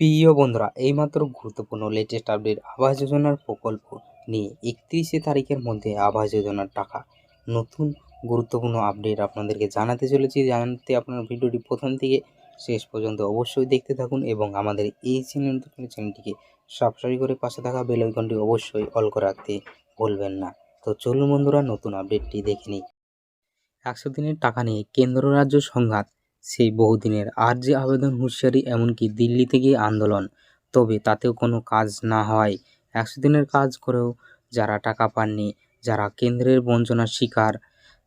প্রিয় বন্ধুরা, এইমাত্র গুরুত্বপূর্ণ লেটেস্ট আপডেট আবাস যোজনার প্রকল্প নিয়ে একত্রিশে তারিখের মধ্যে আবাস যোজনার টাকা। নতুন গুরুত্বপূর্ণ আপডেট আপনাদেরকে জানাতে চলেছি। জানাতে আপনার ভিডিওটি প্রথম থেকে শেষ পর্যন্ত অবশ্যই দেখতে থাকুন এবং আমাদের এই চ্যানেল চ্যানেলটিকে সাবস্ক্রাইব করে পাশে থাকা বেল আইকনটি অবশ্যই অল করে রাখতে ভুলবেন না। তো চলুন বন্ধুরা, নতুন আপডেটটি দেখে নিই। একশো দিনের টাকা নিয়ে কেন্দ্র রাজ্য সংঘাত সেই বহুদিনের আর যে আবেদন হুঁশিয়ারি, এমনকি দিল্লি থেকে আন্দোলন, তবে তাতেও কোনো কাজ না হয় একশো দিনের কাজ করেও যারা টাকা পাননি, যারা কেন্দ্রের বঞ্চনার শিকার,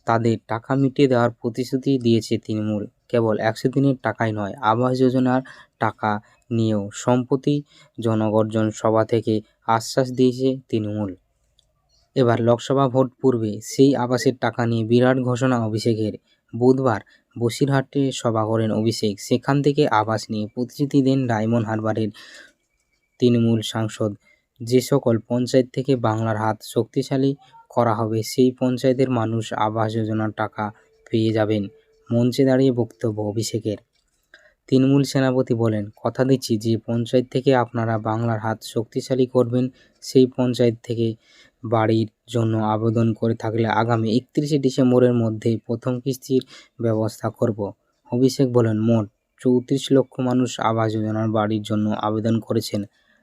তাদের টাকা মিটিয়ে দেওয়ার প্রতিশ্রুতি দিয়েছে তৃণমূল। কেবল একশো দিনের টাকাই নয়, আবাস যোজনার টাকা নিয়েও সম্প্রতি জনগর্জন সভা থেকে আশ্বাস দিয়েছে তৃণমূল। এবার লোকসভা ভোট পূর্বে সেই আবাসের টাকা নিয়ে বিরাট ঘোষণা অভিষেকের। বুধবার বসিরহাটে সভা করেন অভিষেক। সেখান থেকে আবাস নিয়ে প্রতিশ্রুতি দেন ডায়মন্ড হারবারের তৃণমূল সাংসদ। যে সকল পঞ্চায়েত থেকে বাংলার হাত শক্তিশালী করা হবে, সেই পঞ্চায়েতের মানুষ আবাস যোজনার টাকা পেয়ে যাবেন, মঞ্চে দাঁড়িয়ে বক্তব্য অভিষেকের। তৃণমূল সেনাপতি বলেন, কথা দিচ্ছি, যে পঞ্চায়েত থেকে আপনারা বাংলার হাত শক্তিশালী করবেন, সেই পঞ্চায়েত থেকে বাড়ির জন্য আবেদন করে থাকলে আগামী একত্রিশে ডিসেম্বরের মধ্যে প্রথম কিস্তির ব্যবস্থা করব। অভিষেক বলেন, মোট চৌত্রিশ লক্ষ মানুষ আবাস যোজনার বাড়ির জন্য আবেদন করেছেন।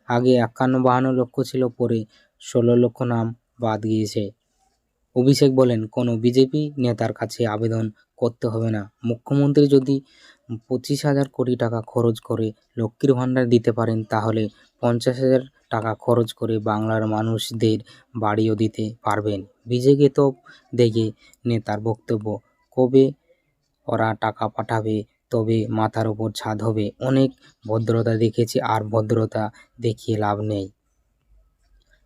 আগে একান্ন বাহান্ন লক্ষ ছিল, পরে ষোলো লক্ষ নাম বাদ গিয়েছে। অভিষেক বলেন, কোনো বিজেপি নেতার কাছে আবেদন করতে হবে না। মুখ্যমন্ত্রী যদি পঁচিশ হাজার কোটি টাকা খরচ করে লক্ষ্মীর ভাণ্ডার দিতে পারেন, তাহলে পঞ্চাশ হাজার টাকা খরচ করে বাংলার মানুষদের বাড়িও দিতে পারবেন। বিজেপি তো দেখে নেতার বক্তব্য। কবে ওরা টাকা পাঠাবে, তবে মাথার ওপর ছাদ হবে। অনেক ভদ্রতা দেখেছি, আর ভদ্রতা দেখিয়ে লাভ নেই।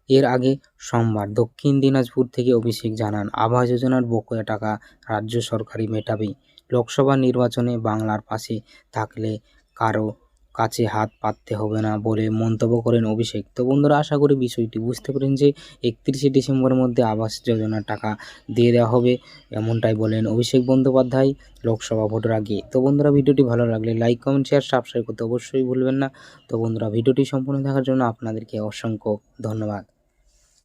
এর আগে সোমবার দক্ষিণ দিনাজপুর থেকে অভিষেক জানান, আবাস যোজনার বকেয়া টাকা রাজ্য সরকারই মেটাবে। লোকসভা নির্বাচনে বাংলার পাশে থাকলে কারও কাছে হাত পাততে হবে না বলে মন্তব্য করেন অভিষেক। তো বন্ধুরা, আশা করি বিষয়টি বুঝতে পারেন যে একত্রিশে ডিসেম্বরের মধ্যে আবাস যোজনার টাকা দিয়ে দেওয়া হবে এমনটাই বলেন অভিষেক বন্দ্যোপাধ্যায় লোকসভা ভোটের আগে। তো বন্ধুরা, ভিডিওটি ভালো লাগলে লাইক, কমেন্ট শেয়ার সাবস্ক্রাইব করতে অবশ্যই ভুলবেন না। তো বন্ধুরা, ভিডিওটি সম্পূর্ণ দেখার জন্য আপনাদেরকে অসংখ্য ধন্যবাদ।